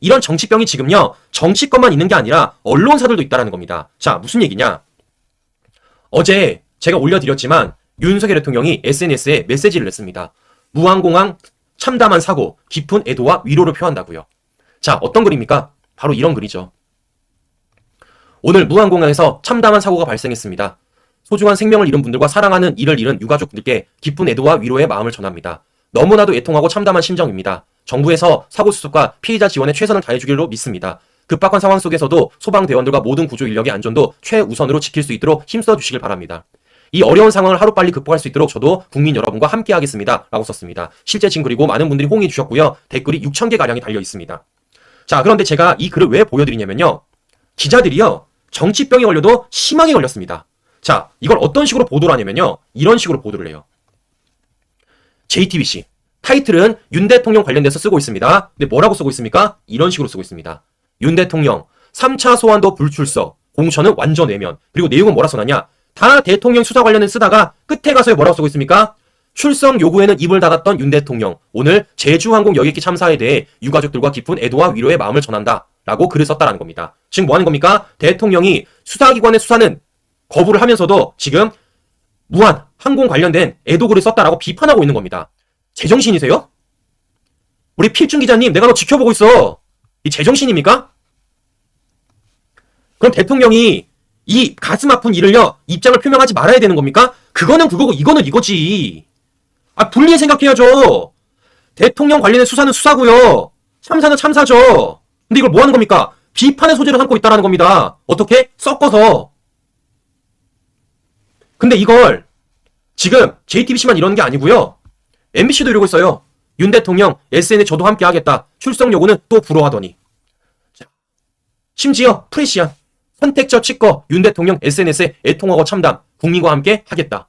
이런 정치병이 지금요, 정치권만 있는 게 아니라 언론사들도 있다라는 겁니다. 자, 무슨 얘기냐? 어제 제가 올려드렸지만 윤석열 대통령이 SNS에 메시지를 냈습니다. 무항공항 참담한 사고, 깊은 애도와 위로를 표한다고요. 자, 어떤 글입니까? 바로 이런 글이죠. 오늘 무항공항에서 참담한 사고가 발생했습니다. 소중한 생명을 잃은 분들과 사랑하는 이를 잃은 유가족들께 깊은 애도와 위로의 마음을 전합니다. 너무나도 애통하고 참담한 심정입니다. 정부에서 사고 수습과 피해자 지원에 최선을 다해주기로 믿습니다. 급박한 상황 속에서도 소방대원들과 모든 구조 인력의 안전도 최우선으로 지킬 수 있도록 힘써 주시길 바랍니다. 이 어려운 상황을 하루빨리 극복할 수 있도록 저도 국민 여러분과 함께 하겠습니다. 라고 썼습니다. 실제 진 글이고 많은 분들이 호응해 주셨고요. 댓글이 6,000개 가량이 달려 있습니다. 자, 그런데 제가 이 글을 왜 보여드리냐면요. 기자들이요. 정치병에 걸려도 심하게 걸렸습니다. 자, 이걸 어떤 식으로 보도를 하냐면요. 이런 식으로 보도를 해요. JTBC. 타이틀은 윤 대통령 관련돼서 쓰고 있습니다. 근데 뭐라고 쓰고 있습니까? 이런 식으로 쓰고 있습니다. 윤 대통령 3차 소환도 불출석, 공천은 완전 외면. 그리고 내용은 뭐라 써놨냐? 다 대통령 수사 관련해 쓰다가 끝에 가서 뭐라고 쓰고 있습니까? 출석 요구에는 입을 닫았던 윤 대통령. 오늘 제주항공 여객기 참사에 대해 유가족들과 깊은 애도와 위로의 마음을 전한다. 라고 글을 썼다라는 겁니다. 지금 뭐 하는 겁니까? 대통령이 수사기관의 수사는 거부를 하면서도 지금 무한 항공 관련된 애도 글을 썼다라고 비판하고 있는 겁니다. 제정신이세요? 우리 필중 기자님, 내가 너 지켜보고 있어. 이 제정신입니까? 그럼 대통령이 이 가슴 아픈 일을요, 입장을 표명하지 말아야 되는 겁니까? 그거는 그거고 이거는 이거지. 아, 분리해 생각해야죠. 대통령 관련된 수사는 수사고요. 참사는 참사죠. 근데 이걸 뭐 하는 겁니까? 비판의 소재를 삼고 있다라는 겁니다. 어떻게? 섞어서. 근데 이걸 지금 JTBC만 이러는 게 아니고요. MBC도 이러고 있어요. 윤 대통령 SN에 저도 함께 하겠다. 출석 요구는 또. 자, 심지어 프레시안 선택적 치과 윤 대통령 SNS에 애통하고 참담 국민과 함께 하겠다.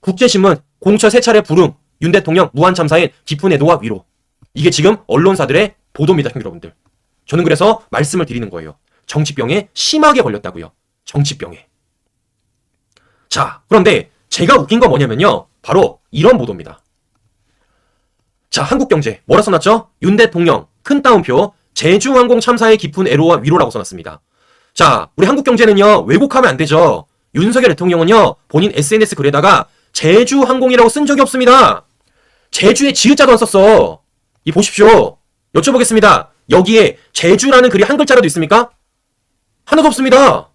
국제신문 공처 세 차례 부릉 윤 대통령 무한 참사엔 깊은 애도와 위로. 이게 지금 언론사들의 보도입니다, 형 여러분들. 저는 그래서 말씀을 드리는 거예요. 정치병에 심하게 걸렸다고요. 정치병에. 자, 그런데 제가 웃긴 건 뭐냐면요. 바로 이런 보도입니다. 자, 한국경제. 뭐라 써놨죠? 윤 대통령, 큰 따옴표, 제주항공 참사의 깊은 애로와 위로라고 써놨습니다. 자, 우리 한국경제는요, 왜곡하면 안 되죠. 윤석열 대통령은요, 본인 SNS 글에다가 제주항공이라고 쓴 적이 없습니다. 제주에 지읒자도 안 썼어. 이 보십시오. 여쭤보겠습니다. 여기에 제주라는 글이 한 글자라도 있습니까? 하나도 없습니다.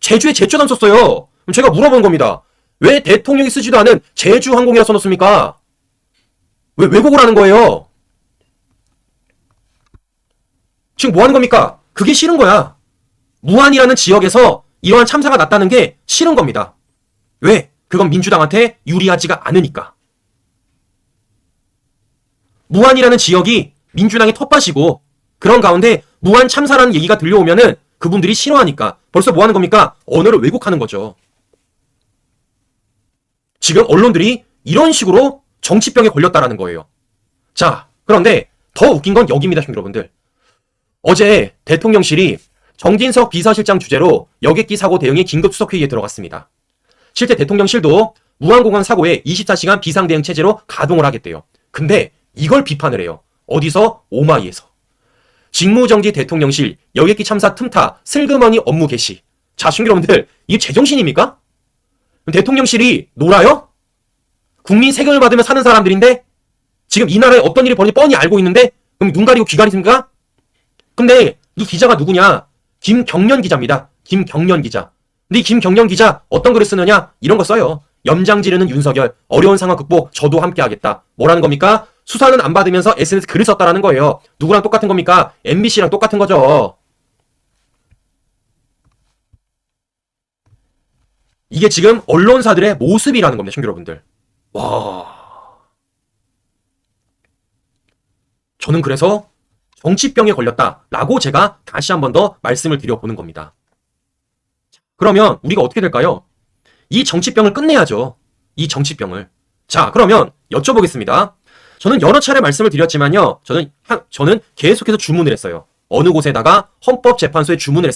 제주에 제주도 안 썼어요. 그럼 제가 물어본 겁니다. 왜 대통령이 쓰지도 않은 제주항공이라 써놓습니까? 왜 왜곡을 하는 거예요? 지금 뭐 하는 겁니까? 그게 싫은 거야. 무안이라는 지역에서 이러한 참사가 났다는 게 싫은 겁니다. 왜? 그건 민주당한테 유리하지가 않으니까. 무안이라는 지역이 민주당의 텃밭이고 그런 가운데 무한 참사라는 얘기가 들려오면은 그분들이 싫어하니까 벌써 뭐 하는 겁니까? 언어를 왜곡하는 거죠. 지금 언론들이 이런 식으로 정치병에 걸렸다라는 거예요. 자, 그런데 더 웃긴 건 여기입니다, 여러분들. 어제 대통령실이 정진석 비서실장 주재로 여객기 사고 대응의 긴급 수석회의에 들어갔습니다. 실제 대통령실도 무항공항 사고에 24시간 비상대응 체제로 가동을 하겠대요. 근데 이걸 비판을 해요. 어디서? 오마이에서. 직무정지 대통령실 여객기 참사 틈타 슬그머니 업무 개시. 자, 신 여러분들, 이게 제정신입니까? 대통령실이 놀아요? 국민 세금을 받으며 사는 사람들인데 지금 이 나라에 어떤 일이 벌어지 뻔히 알고 있는데 그럼 눈 가리고 귀 가리십니까? 근데 이 기자가 누구냐? 김경련 기자입니다. 김경련 기자. 근데 이 김경련 기자 어떤 글을 쓰느냐? 이런 거 써요. 염장 지르는 윤석열 어려운 상황 극복 저도 함께 하겠다. 뭐라는 겁니까? 수사는 안 받으면서 SNS 글을 썼다라는 거예요. 누구랑 똑같은 겁니까? MBC랑 똑같은 거죠. 이게 지금 언론사들의 모습이라는 겁니다, 친구 여러분들. 와. 저는 그래서 정치병에 걸렸다라고 제가 다시 한 번 더 말씀을 드려보는 겁니다. 그러면 우리가 어떻게 될까요? 이 정치병을 끝내야죠. 이 정치병을. 자, 그러면 여쭤보겠습니다. 저는 여러 차례 말씀을 드렸지만요. 저는, 한- 저는 계속해서 주문을 했어요. 어느 곳에다가 헌법재판소에 주문을 했습니다.